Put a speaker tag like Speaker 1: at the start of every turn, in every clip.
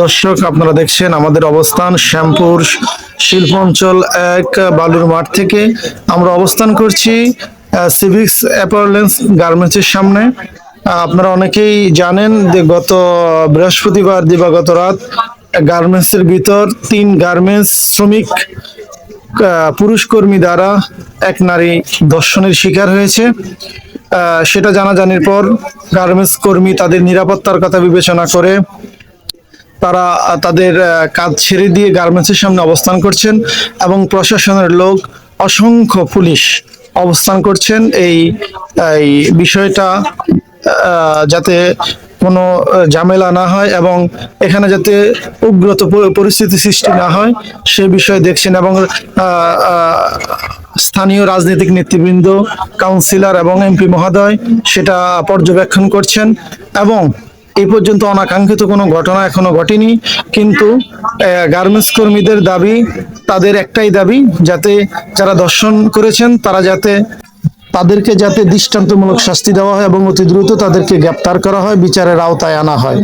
Speaker 1: দর্শক, আপনারা দেখছেন আমাদের অবস্থান শ্যামপুর শিল্প অঞ্চল এক বালুর মাঠ থেকে। আমরা অবস্থান করছি সিভিক্স অ্যাপারেন্স গার্মেন্টসের সামনে। আপনারা অনেকেই জানেন যে গত বৃহস্পতিবার দিবাগত রাত গার্মেন্টসের ভিতর তিন গার্মেন্টস শ্রমিক পুরুষ কর্মী দ্বারা এক নারী ধর্ষণের শিকার হয়েছে। সেটা জানাজানির পর গার্মেন্টস কর্মী তাদের নিরাপত্তার কথা বিবেচনা করে তারা তাদের কাজ ছেড়ে দিয়ে গার্মেন্টসের সামনে অবস্থান করছেন এবং প্রশাসনের লোক অসংখ্য পুলিশ অবস্থান করছেন। এই এই বিষয়টা যাতে কোনো ঝামেলা না হয় এবং এখানে যাতে উগ্রত পরিস্থিতি সৃষ্টি না হয়, সে বিষয়ে দেখছেন এবং স্থানীয় রাজনৈতিক নেতৃবৃন্দ, কাউন্সিলর এবং এমপি মহোদয় সেটা পর্যবেক্ষণ করছেন এবং এই পর্যন্ত অনাকাঙ্ক্ষিত কোনো ঘটনা এখনও ঘটেনি, কিন্তু গার্মেন্টস কর্মীদের দাবি, তাদের একটাই দাবি, যাতে যারা দর্শন করেছেন, তারা যাতে তাদেরকে যাতে দৃষ্টান্তমূলক শাস্তি দেওয়া হয় এবং অতি দ্রুত তাদেরকে গ্রেপ্তার করা হয়, বিচারের আওতায় আনা হয়।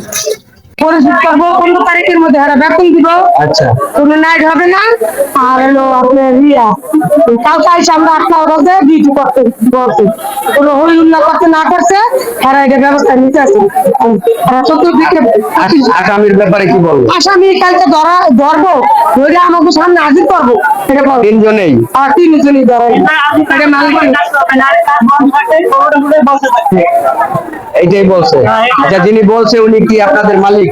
Speaker 2: পরিশোধ করব পনেরো তারিখের মধ্যে হারা বেতন দিব।
Speaker 1: আচ্ছা।
Speaker 2: কোনো নাইট হবে না। আর হলো আপনার ইয়া কালকে এসে আমরা আটটা বাজে ডিউটি করতে করতে। কোনো হই উল্লাহ করতে না করছে হারা এটা ব্যবস্থা নিতে আছে। চতুর্দিকে
Speaker 3: আসামির ব্যাপারে কি বলব?
Speaker 2: আসামি কালকে ধরা ধরবো ধরে আমাকে সামনে হাজির করব। এটা
Speaker 3: তিনজনেই?
Speaker 2: আর তিনজনই ধরে এটা মালিক
Speaker 3: এইটাই বলছে। আচ্ছা যিনি বলছে উনি কি আপনাদের মালিক?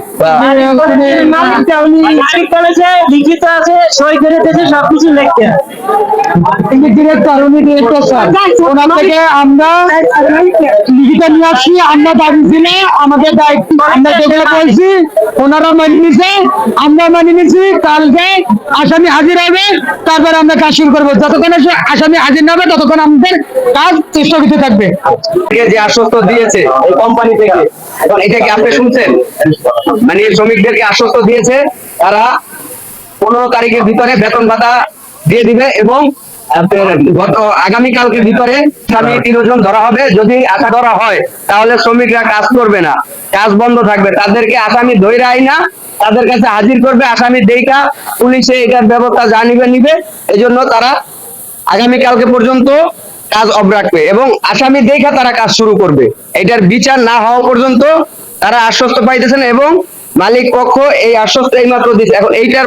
Speaker 2: আমরা মেনে নিছে কালকে আসামি হাজির হবে তারপর আমরা কাজ শুরু করব যতক্ষণ আসামি হাজির না হবে ততক্ষণ আমাদের কাজ স্থগিত থাকবে
Speaker 3: থেকে যে আশ্বস্ত দিয়েছে কোম্পানি থেকে। এটা কি আপনি শুনছেন? মানে শ্রমিকদেরকে আশ্বস্ত দিয়েছে তারা পনেরো তারিখের ভিতরে বেতন ভাতা দিয়ে দিবে এবং গত আগামীকালকের ভিতরে স্বামী তিনজন ধরা হবে। যদি আশা ধরা হয় তাহলে শ্রমিকরা কাজ করবে না। কাজ বন্ধ থাকবে। তাদেরকে আসামি না তাদের কাছে হাজির করবে। আসামি দেইকা পুলিশে এটার ব্যবস্থা যা নিবে নিবে। এই জন্য তারা আগামীকালকে পর্যন্ত কাজ অব রাখবে এবং আসামি দেখা তারা কাজ শুরু করবে। এটার বিচার না হওয়া পর্যন্ত তারা আশ্বস্ত পাইতেছেন এবং মালিক পক্ষ এই আশ্বস্ত এইমাত্র দিচ্ছে এখন এইটার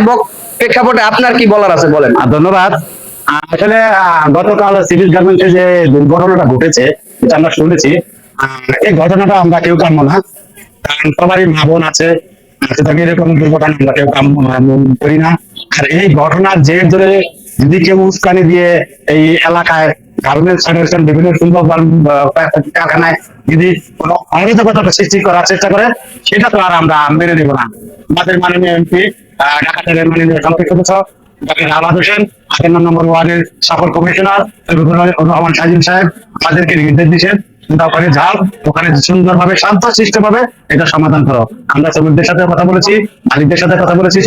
Speaker 3: প্রেক্ষাপটে আপনার কি বলার আছে বলেন?
Speaker 4: ধন্যবাদ। আসলে গতকাল সিভিল গার্মেন্টে যে দুর্ঘটনাটা ঘটেছে যেটা আমরা শুনেছি এই ঘটনাটা আমরা কেউ কাম্য না। কারণ সবারই মা বোন আছে এরকম দুর্ঘটনা আমরা কেউ আহ, করি না। আর এই ঘটনার জের ধরে যদি কেউ উস্কানি দিয়ে এই এলাকায় গার্মেন্টস ফেডারেশন বিভিন্ন শিল্প কারখানায় যদি কোনো অরাজকতা সৃষ্টি করার চেষ্টা করে, সেটা তো আর আমরা মেনে নেব না। আমাদের মাননীয় এমপি ঢাকা থেকে মাননীয় সংসদ সদস্য, ডক্টর আলাদ হোসেন আটান্ন নম্বর ওয়ার্ডের সকল কমিশনার রহমান সাজিম সাহেব, আমাদেরকে নির্দেশ দিচ্ছেন চিন্তা করে, যাও, ওখানে সুন্দরভাবে শান্ত ভাবে এটা সমাধান করো। আমরা শ্রমিকদের সাথে কথা বলেছি, মালিকদের সাথে কথা বলেছি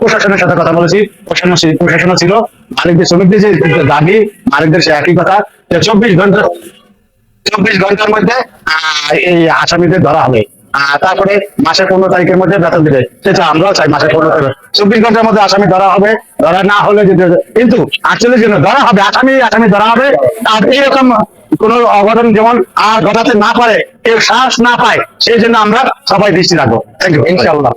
Speaker 4: প্রশাসনের সাথে কথা বলেছি। প্রশাসন প্রশাসন ছিল, মালিকদের, শ্রমিকদের যে দাবি, মালিকদের সে একই কথা চব্বিশ ঘণ্টা, চব্বিশ ঘণ্টার মধ্যে এই আসামিদের ধরা হবে। তারপরে মাসের পনেরো তারিখের মধ্যে বেতন দিবে। সেটা আমরাও চাই মাসের পনেরো তারিখ। চব্বিশ ঘণ্টার মধ্যে আসামি ধরা হবে। ধরা না হলে যদি কিন্তু আটচল্লিশ জন্য ধরা হবে আসামি আসামি ধরা হবে আর এইরকম কোন অঘটন যেমন আর ঘটাতে না পারে কেউ সাহস না পায় সেই জন্য আমরা সবাই দৃষ্টি রাখব। থ্যাংক ইউ ইনশাল্লাহ